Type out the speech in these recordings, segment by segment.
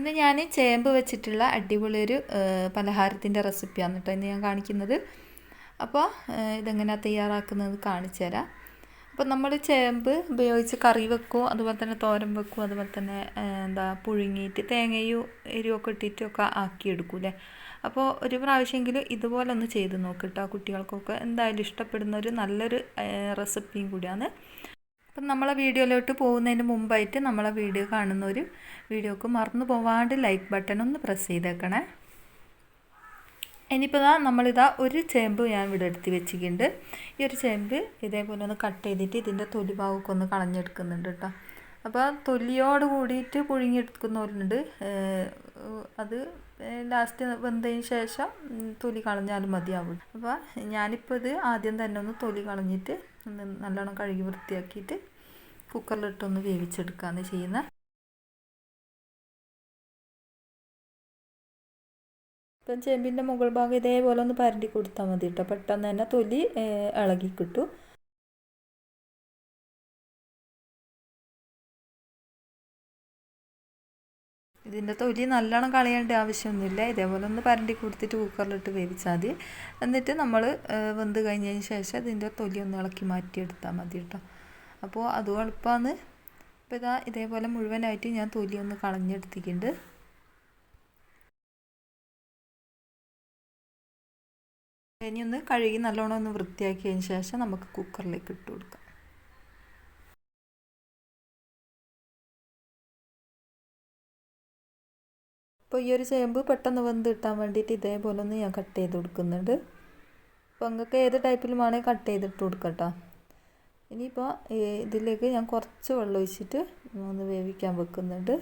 ഇന്ന് ഞാൻ ചേമ്പ് വെച്ചിട്ടുള്ള അടിപൊളി ഒരു പലഹാരത്തിന്റെ റെസിപ്പിയാണ് കേട്ടോ ഇന്ന് ഞാൻ കാണിക്കുന്നത്. അപ്പോൾ ഇതെങ്ങനെയാണ് തയ്യാറാക്കുന്നത് കാണിച്ചു തരാം. അപ്പോൾ നമ്മൾ ചേമ്പ് ഉപയോഗിച്ച് കറി വെക്കും അതുപോലെ തന്നെ തോരൻ വെക്കും അതുപോലെ തന്നെ എന്താ പുഴുങ്ങിയിട്ട് തേങ്ങയും എരിവൊക്കെ ഇട്ടിട്ടൊക്കെ ആക്കിയെടുക്കും അല്ലേ? അപ്പോൾ ഒരു പ്രാവശ്യമെങ്കിലും ഇതുപോലെ ഒന്ന് ചെയ്ത് നോക്കിട്ടോ കുട്ടികൾക്കൊക്കെ. എന്തായാലും ഇഷ്ടപ്പെടുന്ന ഒരു നല്ലൊരു റെസിപ്പിയും കൂടിയാണ്. അപ്പം നമ്മളെ വീഡിയോയിലോട്ട് പോകുന്നതിന് മുമ്പായിട്ട് നമ്മളെ വീഡിയോ കാണുന്ന ഒരു വീഡിയോക്ക് മറന്നു പോവാണ്ട് ലൈക്ക് ബട്ടൺ ഒന്ന് പ്രസ് ചെയ്തേക്കണേ. ഇനിയിപ്പോൾ ഇതാ നമ്മളിതാ ഒരു ചേമ്പ് ഞാൻ ഇവിടെ എടുത്ത് വെച്ചിട്ടുണ്ട്. ഈ ഒരു ചേമ്പ് ഇതേപോലെ ഒന്ന് കട്ട് ചെയ്തിട്ട് ഇതിന്റെ തൊലി ഭാഗമൊക്കെ ഒന്ന് കളഞ്ഞെടുക്കുന്നുണ്ട് കേട്ടോ. അപ്പോൾ തൊലിയോട് കൂടിയിട്ട് പുഴുങ്ങിയെടുക്കുന്നവരുണ്ട്. അത് ലാസ്റ്റ് വെന്തതിന് ശേഷം തൊലി കളഞ്ഞാലും മതിയാവും അപ്പോൾ ഞാനിപ്പോൾ ഇത് ആദ്യം തന്നെ ഒന്ന് തൊലി കളഞ്ഞിട്ട് നല്ലോണം കഴുകി വൃത്തിയാക്കിയിട്ട് കുക്കറിലിട്ടൊന്ന് വേവിച്ചെടുക്കുകയാണ് ചെയ്യുന്നത് ഇപ്പം ചേമ്പിന്റെ മുകൾ ഭാഗം ഇതേപോലെ ഒന്ന് പരണ്ടി കൊടുത്താൽ മതി കേട്ടോ പെട്ടെന്ന് തന്നെ തൊലി ഇളകി കിട്ടും ഇതിന്റെ തൊലി നല്ലോണം കളയേണ്ട ആവശ്യമൊന്നുമില്ല. ഇതേപോലെ ഒന്ന് പരണ്ടി കൊടുത്തിട്ട് കുക്കറിലിട്ട് വേവിച്ചാൽ മതി. എന്നിട്ട് നമ്മൾ വെന്ത് കഴിഞ്ഞതിന് ശേഷം ഇതിന്റെ തൊലി ഒന്ന് ഇളക്കി മാറ്റിയെടുത്താൽ മതി കേട്ടോ. അപ്പോൾ അതും എളുപ്പമാണ് അപ്പോൾ ഇതാ ഇതേപോലെ മുഴുവനായിട്ട് ഞാൻ തൊലി ഒന്ന് കളഞ്ഞെടുത്തിട്ടുണ്ട്. ഇനി ഒന്ന് കഴുകി നല്ലോണം ഒന്ന് വൃത്തിയാക്കിയതിന് ശേഷം നമുക്ക് കുക്കറിലേക്ക് ഇട്ട് കൊടുക്കാം. അപ്പോൾ ഈ ഒരു ചേമ്പ് പെട്ടെന്ന് വെന്ത് കിട്ടാൻ വേണ്ടിയിട്ട് ഇതേപോലെ ഒന്ന് ഞാൻ കട്ട് ചെയ്ത് കൊടുക്കുന്നുണ്ട്. അപ്പോൾ നിങ്ങൾക്ക് ഏത് ടൈപ്പിലും വേണമെങ്കിൽ കട്ട് ചെയ്തിട്ട് കൊടുക്കട്ടോ. കേട്ടോ ഇനിയിപ്പോൾ ഇതിലേക്ക് ഞാൻ കുറച്ച് വെള്ളം ഒഴിച്ചിട്ട് ഒന്ന് വേവിക്കാൻ വെക്കുന്നുണ്ട്.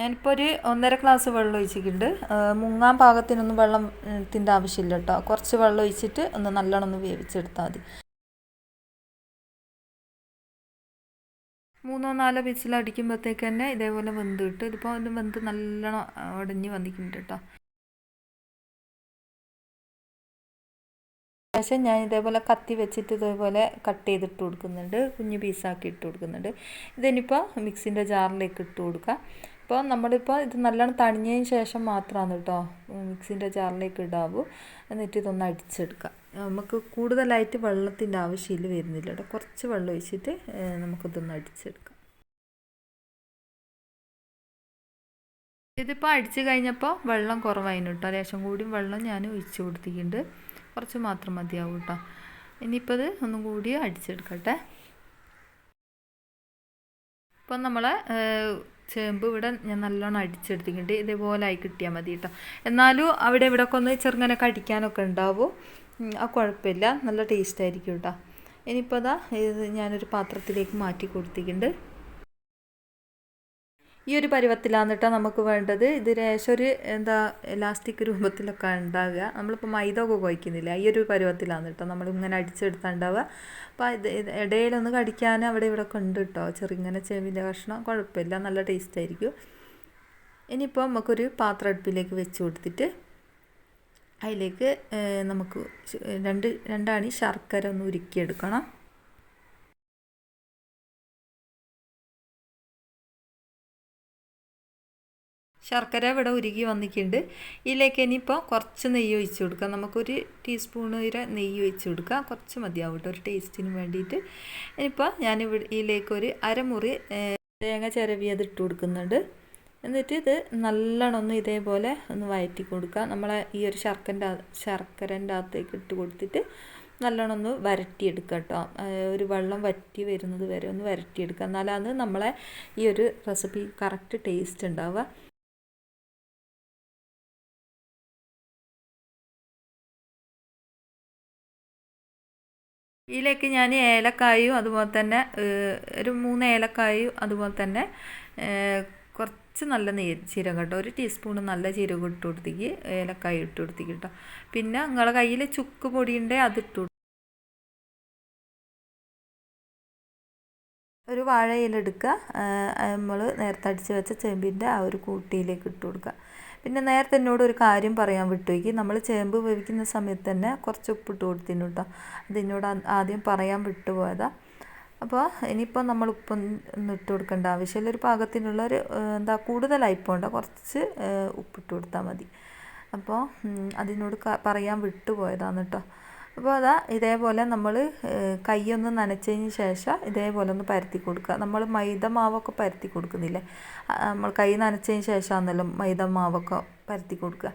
ഞാനിപ്പോൾ ഒരു ഒന്നര ഗ്ലാസ് വെള്ളം ഒഴിച്ചിട്ടുണ്ട്. മുങ്ങാൻ പാകത്തിനൊന്നും വെള്ളത്തിന്റെ ആവശ്യമില്ല കേട്ടോ കുറച്ച് വെള്ളം ഒഴിച്ചിട്ട് ഒന്ന് നല്ലോണം ഒന്ന് വേവിച്ചെടുത്താൽ മതി. മൂന്നോ നാലോ വിസിലടിക്കുമ്പോഴത്തേക്ക് തന്നെ ഇതേപോലെ വെന്ത് കിട്ടും ഇതിപ്പോൾ ഇത് വെന്ത് നല്ലോണം ഉടഞ്ഞ് വന്നിട്ടുണ്ട് കേട്ടോ. ശേഷം ഞാൻ ഇതേപോലെ കത്തി വെച്ചിട്ട് ഇതേപോലെ കട്ട് ചെയ്തിട്ട് കൊടുക്കുന്നുണ്ട്. കുഞ്ഞ് പീസാക്കി ഇട്ട് കൊടുക്കുന്നുണ്ട്. ഇതിനിപ്പോൾ മിക്സിന്റെ ജാറിലേക്ക് ഇട്ട് കൊടുക്കുക ഇപ്പോൾ നമ്മളിപ്പോൾ ഇത് നല്ലോണം തണിഞ്ഞതിന് ശേഷം മാത്രമാണ് കേട്ടോ മിക്സിന്റെ ജാറിലേക്ക് ഇടാവൂ. എന്നിട്ട് ഇതൊന്ന് അടിച്ചെടുക്കാം. നമുക്ക് കൂടുതലായിട്ട് വെള്ളത്തിന്റെ ആവശ്യമില്ല വരുന്നില്ല കേട്ടോ. കുറച്ച് വെള്ളം ഒഴിച്ചിട്ട് നമുക്കിതൊന്ന് അടിച്ചെടുക്കാം. ഇതിപ്പോൾ അടിച്ച് കഴിഞ്ഞപ്പോൾ വെള്ളം കുറവായിരുന്നു കേട്ടോ. ലേശം കൂടിയും വെള്ളം ഞാൻ ഒഴിച്ച് കൊടുത്തിട്ടുണ്ട്. കുറച്ച് മാത്രം മതിയാവും കേട്ടോ. ഇനിയിപ്പോൾ ഇത് ഒന്നും കൂടി അടിച്ചെടുക്കട്ടെ. ഇപ്പം നമ്മളെ ചേമ്പ് ഇവിടെ ഞാൻ നല്ലോണം അടിച്ചെടുത്തിട്ടുണ്ട്. ഇതേപോലെ ആയി കിട്ടിയാൽ മതി കേട്ടോ എന്നാലും അവിടെ ഇവിടെ ഒക്കെ ഒന്ന് ചെറുങ്ങനെ കടിക്കാനൊക്കെ ഉണ്ടാവും. ആ കുഴപ്പമില്ല. നല്ല ടേസ്റ്റ് ആയിരിക്കും കേട്ടോ ഇനിയിപ്പോൾ അതാ ഇത് ഞാനൊരു പാത്രത്തിലേക്ക് മാറ്റി കൊടുത്തിട്ടുണ്ട്. ഈ ഒരു പരുവത്തിലാണ് കേട്ടോ നമുക്ക് വേണ്ടത്. ഇത് ലേശം ഒരു എന്താ ഇലാസ്റ്റിക് രൂപത്തിലൊക്കെ ഉണ്ടാകുക നമ്മളിപ്പോൾ മൈദ ഒക്കെ കുഴക്കുന്നില്ല ഈ ഒരു പരുവത്തിലാണ് കേട്ടോ നമ്മൾ ഇങ്ങനെ അടിച്ചെടുത്തുണ്ടാവുക. അപ്പോൾ ഇത് ഇടയിലൊന്ന് കടിക്കാൻ അവിടെ ഇവിടെ ഒക്കെ ഉണ്ട് കേട്ടോ ചെറുങ്ങനെ ചെവിന്റെ കഷ്ണം. കുഴപ്പമില്ല. നല്ല ടേസ്റ്റ് ആയിരിക്കും. ഇനിയിപ്പോൾ നമുക്കൊരു പാത്രം അടുപ്പിലേക്ക് വെച്ച് കൊടുത്തിട്ട് അതിലേക്ക് നമുക്ക് രണ്ട് രണ്ടാണി ശർക്കര ഒന്ന് ഉരുക്കിയെടുക്കണം. ശർക്കര ഇവിടെ ഉരുകി വന്നിട്ടുണ്ട്. ഇതിലേക്ക് ഇനിയിപ്പോൾ കുറച്ച് നെയ്യ് ഒഴിച്ച് കൊടുക്കുക നമുക്കൊരു ടീസ്പൂൺ വരെ നെയ്യ് ഒഴിച്ച് കൊടുക്കുക കുറച്ച് മതിയാവും കേട്ടോ ഒരു ടേസ്റ്റിന് വേണ്ടിയിട്ട്. ഇനിയിപ്പോൾ ഞാൻ ഇവിടെ ഇതിലേക്ക് ഒരു അരമുറി തേങ്ങ ചിരവി അത് ഇട്ട് കൊടുക്കുന്നുണ്ട്. എന്നിട്ട് ഇത് നല്ലോണം ഇതേപോലെ ഒന്ന് വയറ്റി കൊടുക്കുക നമ്മളെ ഈ ഒരു ശർക്കന്റെ ശർക്കരന്റെ അകത്തേക്ക് ഇട്ട് കൊടുത്തിട്ട് നല്ലോണം ഒന്ന് വരട്ടിയെടുക്കുക കേട്ടോ. ഒരു വെള്ളം വറ്റി വരുന്നത് വരെ ഒന്ന് വരട്ടിയെടുക്കുക എന്നാലാണ് നമ്മളെ ഈ ഒരു റെസിപ്പി കറക്റ്റ് ടേസ്റ്റ് ഉണ്ടാവുക. ഇതിലേക്ക് ഞാൻ ഏലക്കായും അതുപോലെ തന്നെ ഒരു മൂന്ന് ഏലക്കായും അതുപോലെ തന്നെ കുറച്ച് നല്ല നീ ജീരകം കേട്ടോ. ഒരു ടീസ്പൂൺ നല്ല ജീരകം ഇട്ട് കൊടുത്തേക്ക് ഏലക്കായ ഇട്ട് കൊടുത്തേക്ക് കേട്ടോ. പിന്നെ നിങ്ങളുടെ കയ്യിൽ ചുക്ക് പൊടിയുണ്ടേ അത് ഇട്ട് ഒരു വാഴയിലെടുക്കുക നമ്മൾ നേരത്തെ അടിച്ച് വെച്ച ചെമ്പിന്റെ ആ ഒരു കൂട്ടിയിലേക്ക് ഇട്ട് കൊടുക്കുക. പിന്നെ നേരത്തെ എന്നോട് ഒരു കാര്യം പറയാൻ വിട്ടുപോയി. നമ്മൾ ചേമ്പ് വേവിക്കുന്ന സമയത്ത് തന്നെ കുറച്ച് ഉപ്പിട്ട് കൊടുത്തിനു കേട്ടോ. അത് എന്നോട് ആദ്യം പറയാൻ വിട്ടുപോയതാ. അപ്പോൾ ഇനിയിപ്പോൾ നമ്മൾ ഉപ്പൊന്നും ഇട്ട് കൊടുക്കേണ്ട ആവശ്യമില്ല. ഒരു പാകത്തിനുള്ള ഒരു എന്താ കൂടുതലായി പോകണ്ട കുറച്ച് ഉപ്പിട്ട് കൊടുത്താൽ മതി. അപ്പോൾ അതിനോട് പറയാൻ വിട്ടുപോയതാണ് കേട്ടോ. അപ്പോൾ അതാ ഇതേപോലെ നമ്മൾ കൈയൊന്ന് നനച്ചതിന് ശേഷം ഇതേപോലെ ഒന്ന് പരത്തി കൊടുക്കുക. നമ്മൾ മൈദ മാവൊക്കെ പരത്തി കൊടുക്കുന്നില്ലേ? നമ്മൾ കൈ നനച്ചതിന് ശേഷമാണല്ലോ മൈദ മാവൊക്കെ പരത്തി കൊടുക്കുക.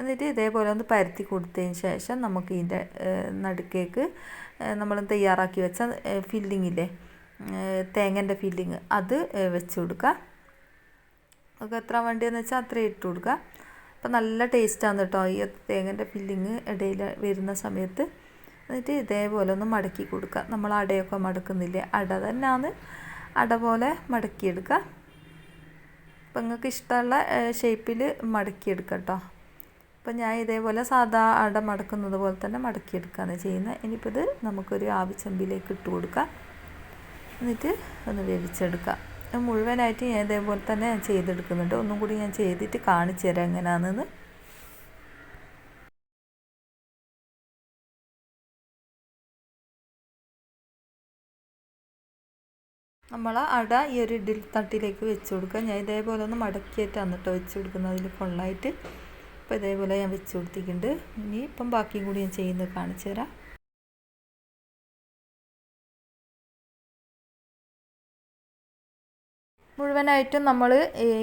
എന്നിട്ട് ഇതേപോലെ ഒന്ന് പരത്തി കൊടുത്തതിന് ശേഷം നമുക്ക് ഇതിന്റെ നടുക്കേക്ക് നമ്മൾ തയ്യാറാക്കി വെച്ച ഫില്ലിംഗ് ഇല്ലേ? തേങ്ങന്റെ ഫില്ലിങ് അത് വെച്ച് കൊടുക്കുക. നമുക്ക് എത്ര വേണ്ടിയെന്ന് വെച്ചാൽ അത്രയും ഇട്ട് കൊടുക്കുക. അപ്പം നല്ല ടേസ്റ്റാണ് കേട്ടോ. ഈ തേങ്ങന്റെ ഫില്ലിങ് ഇടയിൽ വരുന്ന സമയത്ത്. എന്നിട്ട് ഇതേപോലെ ഒന്ന് മടക്കി കൊടുക്കുക. നമ്മൾ അടയൊക്കെ മടക്കുന്നില്ലേ? അട തന്നെയാണ് അട പോലെ മടക്കിയെടുക്കുക. അപ്പം നിങ്ങൾക്ക് ഇഷ്ടമുള്ള ഷേപ്പിൽ മടക്കിയെടുക്കുക കേട്ടോ. അപ്പം ഞാൻ ഇതേപോലെ സാധാ അട മടക്കുന്നത് പോലെ തന്നെ മടക്കിയെടുക്കുകയാണ് ചെയ്യുന്നത്. ഇനിയിപ്പോൾ ഇത് നമുക്കൊരു ആവിച്ചമ്പിലേക്ക് ഇട്ട് കൊടുക്കാം എന്നിട്ട് ഒന്ന് വേവിച്ചെടുക്കാം മുഴുവനായിട്ട് ഞാൻ ഇതേപോലെ തന്നെ ഞാൻ ചെയ്തെടുക്കുന്നുണ്ട്. ഒന്നും കൂടി ഞാൻ ചെയ്തിട്ട് കാണിച്ചു തരാം എങ്ങനെയാണെന്ന് നമ്മൾ അട ഈ ഒരു ഇഡ്ഡലി തട്ടിലേക്ക് വെച്ച് കൊടുക്കുക. ഞാൻ ഇതേപോലെ ഒന്ന് മടക്കിയിട്ടാണ് കേട്ടോ വെച്ച് കൊടുക്കുന്നത് അതിൽ ഫുള്ളായിട്ട് അപ്പോൾ ഇതേപോലെ ഞാൻ വെച്ച് കൊടുത്തിട്ടുണ്ട്. ഇനി ഇപ്പം ബാക്കിയും കൂടി ഞാൻ ചെയ്യുന്നത് കാണിച്ചു തരാം. മുഴുവനായിട്ടും നമ്മൾ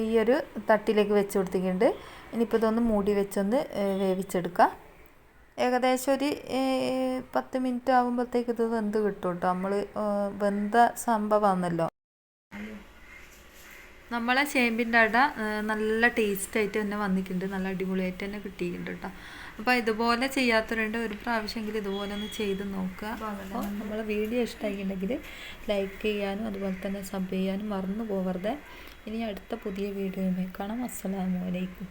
ഈ ഒരു തട്ടിലേക്ക് വെച്ച് കൊടുത്തിട്ടുണ്ട്. ഇനിയിപ്പോൾ ഇതൊന്ന് മൂടി വെച്ചൊന്ന് വേവിച്ചെടുക്കാം. ഏകദേശം ഒരു പത്ത് മിനിറ്റ് ആകുമ്പോഴത്തേക്ക് ഇത് വെന്ത് കിട്ടും കേട്ടോ നമ്മൾ വെന്ത സംഭവമാണല്ലോ നമ്മളെ ചേമ്പിന്റെ അട നല്ല ടേസ്റ്റ് ആയിട്ട് തന്നെ വന്നിട്ടുണ്ട്. നല്ല അടിപൊളിയായിട്ട് തന്നെ കിട്ടിയിട്ടുണ്ട് കേട്ടോ. അപ്പോൾ ഇതുപോലെ ചെയ്യാത്തവരുണ്ട് ഒരു പ്രാവശ്യമെങ്കിലും ഇതുപോലെ ഒന്ന് ചെയ്ത് നോക്കുക. അപ്പോൾ നമ്മളെ വീഡിയോ ഇഷ്ടമായിട്ടുണ്ടെങ്കിൽ ലൈക്ക് ചെയ്യാനും അതുപോലെ തന്നെ സബ് ചെയ്യാനും മറന്നു പോകരുത് ഇനി അടുത്ത പുതിയ വീഡിയോയുമായി കാണാം. അസ്സലാമു അലൈക്കും.